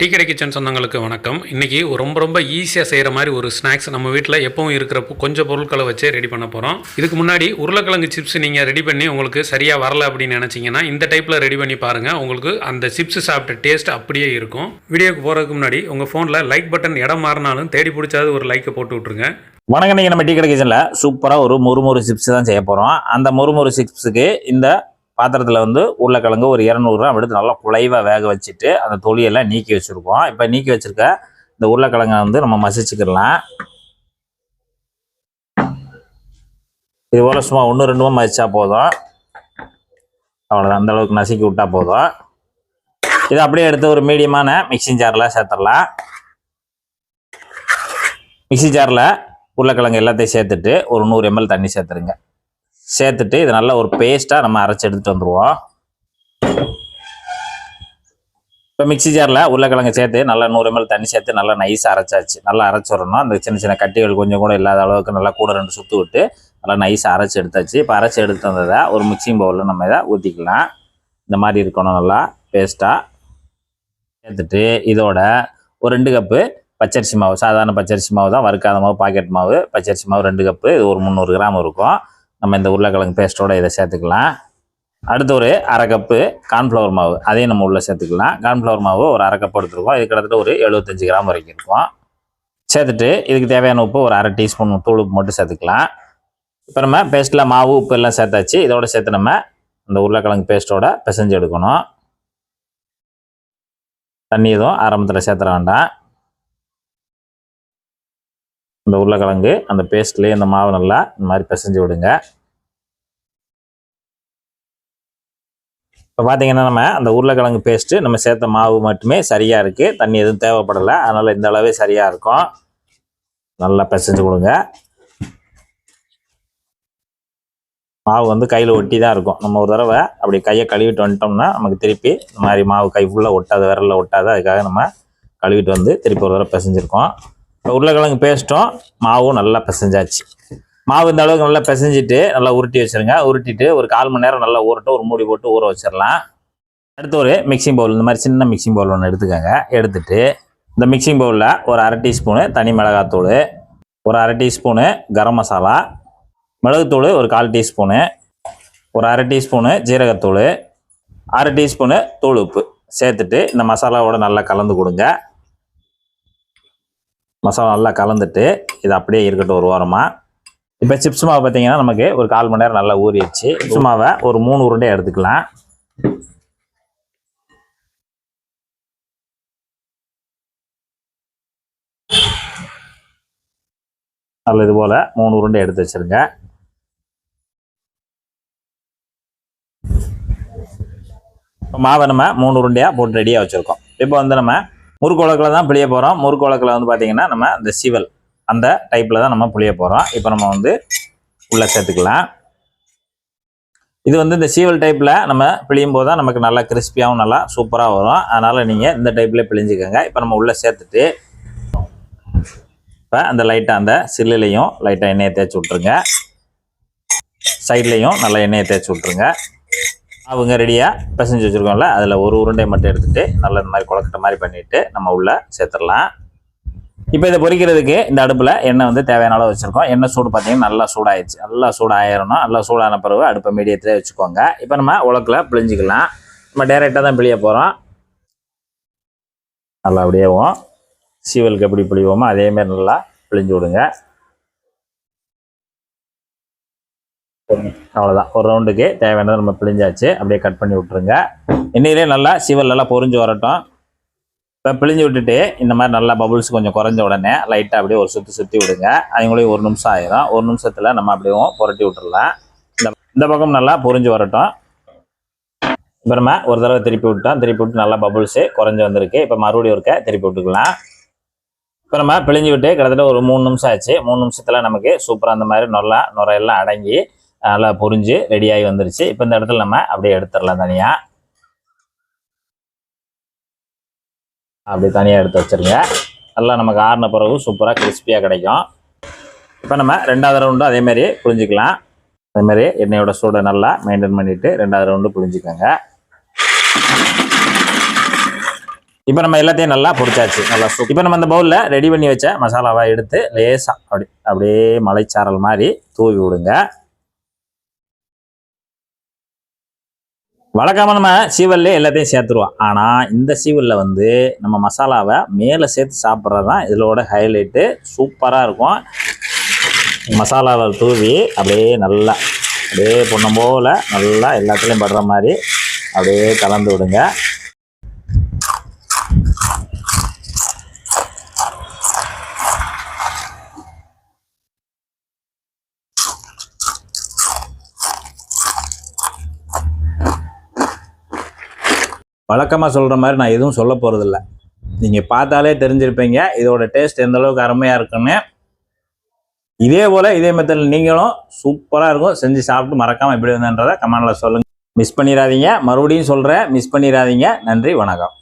Tea கடை kitchen சொந்தங்களுக்கு வணக்கம். இன்றைக்கி ரொம்ப ரொம்ப ஈஸியாக செய்கிற மாதிரி ஒரு ஸ்நாக்ஸ் நம்ம வீட்டில் எப்பவும் இருக்கிற கொஞ்சம் பொருட்களை வச்சு ரெடி பண்ண போகிறோம் இதுக்கு முன்னாடி உருளைக்கிழங்கு சிப்ஸ் நீங்கள் ரெடி பண்ணி உங்களுக்கு சரியாக வரல அப்படின்னு நினச்சிங்கன்னா இந்த டைப்பில் ரெடி பண்ணி பாருங்கள் உங்களுக்கு அந்த சிப்ஸ் சாப்பிட்ட டேஸ்ட் அப்படியே இருக்கும். வீடியோக்கு போகிறதுக்கு முன்னாடி உங்கள் ஃபோனில் லைக் பட்டன் இடம் மாறினாலும் தேடி பிடிச்சாது ஒரு லைக்கை போட்டு விட்ருங்க வணக்கம் நீங்கள் நம்ம டீ கடை கிச்சனில் சூப்பராக ஒரு முறுமுறு சிப்ஸ் தான் செய்ய போகிறோம் அந்த முறுமுறு சிப்ஸுக்கு இந்த பாத்திரத்தில் வந்து உருளைக்கிழங்கு ஒரு இரநூறுவா எடுத்து நல்லா குலைவாக வேக வச்சுட்டு அந்த தொலியெல்லாம் நீக்கி வச்சுருக்கோம். இப்போ நீக்கி வச்சுருக்க இந்த உருளைக்கிழங்கை வந்து நம்ம மசிச்சுக்கிடலாம். இது போல் சும்மா ஒன்று ரெண்டுமா மதிச்சா போதும். அவ்வளோதான் அந்த அளவுக்கு நசுக்கி விட்டா போதும். இதை அப்படியே எடுத்து ஒரு மீடியமான மிக்சிங் ஜாரில் சேர்த்துடலாம். மிக்சி ஜாரில் உருளைக்கிழங்கு எல்லாத்தையும் சேர்த்துட்டு ஒரு நூறு எம்எல் தண்ணி சேர்த்துருங்க. சேர்த்துட்டு இதை நல்லா ஒரு பேஸ்ட்டாக நம்ம அரைச்சி எடுத்துகிட்டு வந்துடுவோம் இப்போ மிக்ஸி ஜாரில் உருளைக்கிழங்கு சேர்த்து நல்லா நூறு எம்எல் தண்ணி சேர்த்து நல்லா நைஸாக அரைச்சாச்சு. நல்லா அரைச்சிடணும் அந்த சின்ன சின்ன கட்டிகள் கொஞ்சம் கூட இல்லாத அளவுக்கு நல்லா கூட ரெண்டு சுற்று விட்டு நல்லா நைஸாக அரைச்சி எடுத்தாச்சு. இப்போ அரைச்சி எடுத்து வந்ததை ஒரு மிக்சிங் பவுலில் நம்ம இதை ஊற்றிக்கலாம் இந்த மாதிரி இருக்கணும் நல்லா பேஸ்ட்டாக சேர்த்துட்டு இதோட ஒரு ரெண்டு கப்பு பச்சரிசி மாவு சாதாரண பச்சரிசி மாவு தான் வறுக்காத மாவு பாக்கெட் மாவு பச்சரிசி மாவு ரெண்டு கப்பு இது ஒரு முந்நூறு கிராம் இருக்கும். நம்ம இந்த உருளைக்கிழங்கு பேஸ்ட்டோட இதை சேர்த்துக்கலாம். அடுத்து ஒரு அரை கப்பு கார்ன்ஃப்ளவர் மாவு. அதையும் நம்ம உள்ளே சேர்த்துக்கலாம். கார்ன்ஃப்ளவர் மாவு ஒரு அரை கப் எடுத்துருக்கோம். இது கிட்டத்தட்ட ஒரு எழுபத்தஞ்சு கிராம் வரைக்கும் இருக்கும். சேர்த்துட்டு இதுக்கு தேவையான உப்பு ஒரு அரை டீஸ்பூன் தூள் உப்பு மட்டும் சேர்த்துக்கலாம். இப்போ நம்ம பேஸ்ட்டில் மாவு உப்பு எல்லாம் சேர்த்தாச்சு. இதோட சேர்த்து நம்ம இந்த உருளைக்கிழங்கு பேஸ்ட்டோட பிசைஞ்சு எடுக்கணும். தண்ணி எதுவும் ஆரம்பத்தில் சேர்த்துற வேண்டாம். இந்த உருளைக்கிழங்கு அந்த பேஸ்ட்லேயே இந்த மாவு நல்லா இந்த மாதிரி பிசைஞ்சு விடுங்க. இப்போ பார்த்தீங்கன்னா நம்ம அந்த உருளைக்கிழங்கு பேஸ்ட்டு நம்ம சேர்த்த மாவு மட்டுமே சரியாக இருக்குது தண்ணி எதுவும் தேவைப்படலை. அதனால் இந்த அளவே சரியாக இருக்கும். நல்லா பிசைஞ்சு கொடுங்க. மாவு வந்து கையில் ஒட்டி தான் இருக்கும். நம்ம ஒரு தடவை அப்படி கையை கழுவிட்டு வந்துட்டோம்னா நமக்கு திருப்பி இந்த மாதிரி மாவு கை ஃபுல்லாக ஒட்டாத விரலில் ஒட்டாத அதுக்காக நம்ம கழுவிட்டு வந்து திருப்பி ஒரு தடவை பிசைஞ்சிருக்கோம். உருளைக்கிழங்கு பேஸ்ட்டும் மாவும் நல்லா பிசைஞ்சாச்சு. மாவு இந்த அளவுக்கு நல்லா பிசைஞ்சிட்டு நல்லா உருட்டி வச்சிருங்க. உருட்டிட்டு ஒரு கால் மணி நேரம் நல்லா ஊறட்டும் ஒரு மூடி போட்டு ஊற வச்சிடலாம் அடுத்து ஒரு மிக்சிங் பவுல் இந்த மாதிரி சின்ன மிக்சிங் பவுல் ஒன்று எடுத்துக்கோங்க. எடுத்துட்டு இந்த மிக்சிங் பவுலில் ஒரு அரை டீஸ்பூனு தனி மிளகாத்தூள் ஒரு அரை டீஸ்பூனு கரம் மசாலா மிளகுத்தூள் ஒரு கால் டீஸ்பூனு ஒரு அரை டீஸ்பூனு ஜீரகத்தூள் அரை டீஸ்பூனு தூள் உப்பு. சேர்த்துட்டு இந்த மசாலாவோட நல்லா கலந்து கொடுங்க. மசாலா நல்லா கலந்துட்டு இது அப்படியே இருக்கட்டும் ஒரு வாரமாக இப்போ சிப்ஸ் மாவு பார்த்தீங்கன்னா நமக்கு ஒரு கால் மணி நேரம் நல்லா ஊறிடுச்சு. சிப்ஸ் மாவை ஒரு மூணு உருண்டையாக எடுத்துக்கலாம். நல்ல இது போல் மூணு உருண்டை எடுத்து வச்சிருங்க. மாவை நம்ம மூணு உருண்டையாக போட்டு ரெடியாக வச்சுருக்கோம். இப்போ வந்து நம்ம முறுக்கு உலக்கில் தான் புளிய போகிறோம் முறுக்கு உலக்கில் வந்து பார்த்திங்கன்னா நம்ம இந்த சிவல் அந்த டைப்பில் தான் நம்ம புளிய போகிறோம் இப்போ நம்ம வந்து உள்ளே சேர்த்துக்கலாம். இது வந்து இந்த சீவல் டைப்பில் நம்ம பிழியும் போது தான் நமக்கு நல்லா கிறிஸ்பியாகவும் நல்லா சூப்பராக வரும். அதனால் நீங்கள் இந்த டைப்பில் பிழிஞ்சிக்கோங்க. இப்போ நம்ம உள்ளே சேர்த்துட்டு இப்போ அந்த லைட்டாக அந்த சில்லுலையும் லைட்டாக எண்ணெயை தேய்ச்சி விட்ருங்க சைட்லேயும் நல்லா எண்ணெயை தேய்ச்சி விட்ருங்க அவங்க ரெடியாக பிசைஞ்சு வச்சுருக்கோம்ல அதில் ஒரு உருண்டை மட்டும் எடுத்துகிட்டு நல்லா இந்த மாதிரி குழக்கட்ட மாதிரி பண்ணிவிட்டு நம்ம உள்ளே சேர்த்துடலாம். இப்போ இதை பொரிக்கிறதுக்கு இந்த அடுப்பில் எண்ணெய் வந்து தேவையான அளவு வச்சுருக்கோம். எண்ணெய் சூடு பார்த்தீங்கன்னா நல்லா சூடாயிடுச்சு. நல்லா சூடாயிரணும். நல்லா சூடான பிறகு அடுப்பை மீடியத்திலே வச்சுக்கோங்க. இப்போ நம்ம உலக்கில் பிழிஞ்சிக்கலாம். நம்ம டேரெக்டாக தான் பிழிய போகிறோம் நல்லா அப்படியேவும் சீவலுக்கு எப்படி பிழிவோமோ அதேமாரி நல்லா பிழிஞ்சு விடுங்க. அவ்வளோதான் ஒரு ரவுண்டுக்கு தேவையானதை நம்ம பிழிஞ்சாச்சு. அப்படியே கட் பண்ணி விட்ருங்க எண்ணெயிலே நல்லா சிவல் நல்லா பொரிஞ்சு வரட்டும். இப்போ பிழிஞ்சு விட்டுட்டு இந்த மாதிரி நல்லா பபுள்ஸ் கொஞ்சம் குறைஞ்ச உடனே லைட்டாக அப்படியே ஒரு சுற்றி சுற்றி விடுங்க. அவங்களையும் ஒரு நிமிஷம் ஆயிரும். ஒரு நிமிஷத்தில் நம்ம அப்படியே புரட்டி விட்டுடலாம் இந்த இந்த பக்கம் நல்லா பொரிஞ்சு வரட்டும். இப்போ நம்ம ஒரு தடவை திருப்பி விட்டோம். திருப்பி விட்டு நல்லா பபுள்ஸு குறைஞ்சி வந்திருக்கு. இப்போ மறுபடியும் இருக்க திருப்பி விட்டுக்கலாம். இப்போ நம்ம பிழிஞ்சு விட்டு கிட்டத்தட்ட ஒரு மூணு நிமிஷம் ஆச்சு. மூணு நிமிஷத்தில் நமக்கு சூப்பராக அந்த மாதிரி நல்லா நுரையெல்லாம் அடங்கி நல்லா பொறிஞ்சு ரெடியாகி வந்துருச்சு. இப்போ இந்த இடத்துல நம்ம அப்படியே எடுத்துடலாம் தனியாக அப்படி தனியாக எடுத்து வச்சிருங்க. நல்லா நமக்கு ஆறின பிறகு சூப்பராக கிறிஸ்பியாக கிடைக்கும். இப்போ நம்ம ரெண்டாவது ரவுண்டும் அதேமாரி புரிஞ்சிக்கலாம் அதேமாரி எண்ணெயோட சூடை நல்லா மெயின்டைன் பண்ணிவிட்டு ரெண்டாவது ரவுண்டு புரிஞ்சுக்கோங்க இப்போ நம்ம எல்லாத்தையும் நல்லா பொரிச்சாச்சு நல்லா சூப் இப்போ நம்ம அந்த பவுலில் ரெடி பண்ணி வச்ச மசாலாவை எடுத்து லேசாக அப்படி அப்படியே மலைச்சாரல் மாதிரி தூவி விடுங்க. வழக்கமாக நம்ம சீவல்லே எல்லாத்தையும் சேர்த்துருவோம். ஆனால் இந்த சீவலில் வந்து நம்ம மசாலாவை மேலே சேர்த்து சாப்பிட்றது தான் இதோட ஹைலைட்டு சூப்பராக இருக்கும். மசாலாவை தூவி அப்படியே நல்லா அப்படியே பொண்ணும் போல் நல்லா எல்லாத்துலேயும் படுற மாதிரி அப்படியே கலந்து விடுங்க. வழக்கமாக சொல்கிற மாதிரி நான் எதுவும் சொல்ல போகிறதில்ல நீங்கள் பார்த்தாலே தெரிஞ்சிருப்பீங்க. இதோட டேஸ்ட் எந்த அளவுக்கு அருமையாக இருக்குன்னு. இதே போல் இதே மெத்தடில் நீங்களும் சூப்பராக இருக்கும். செஞ்சு சாப்பிட்டு மறக்காமல் எப்படி வந்தன்றதை கமெண்டில் சொல்லுங்கள் மிஸ் பண்ணிடாதீங்க. மறுபடியும் சொல்கிறேன் மிஸ் பண்ணிடாதீங்க. நன்றி. வணக்கம்.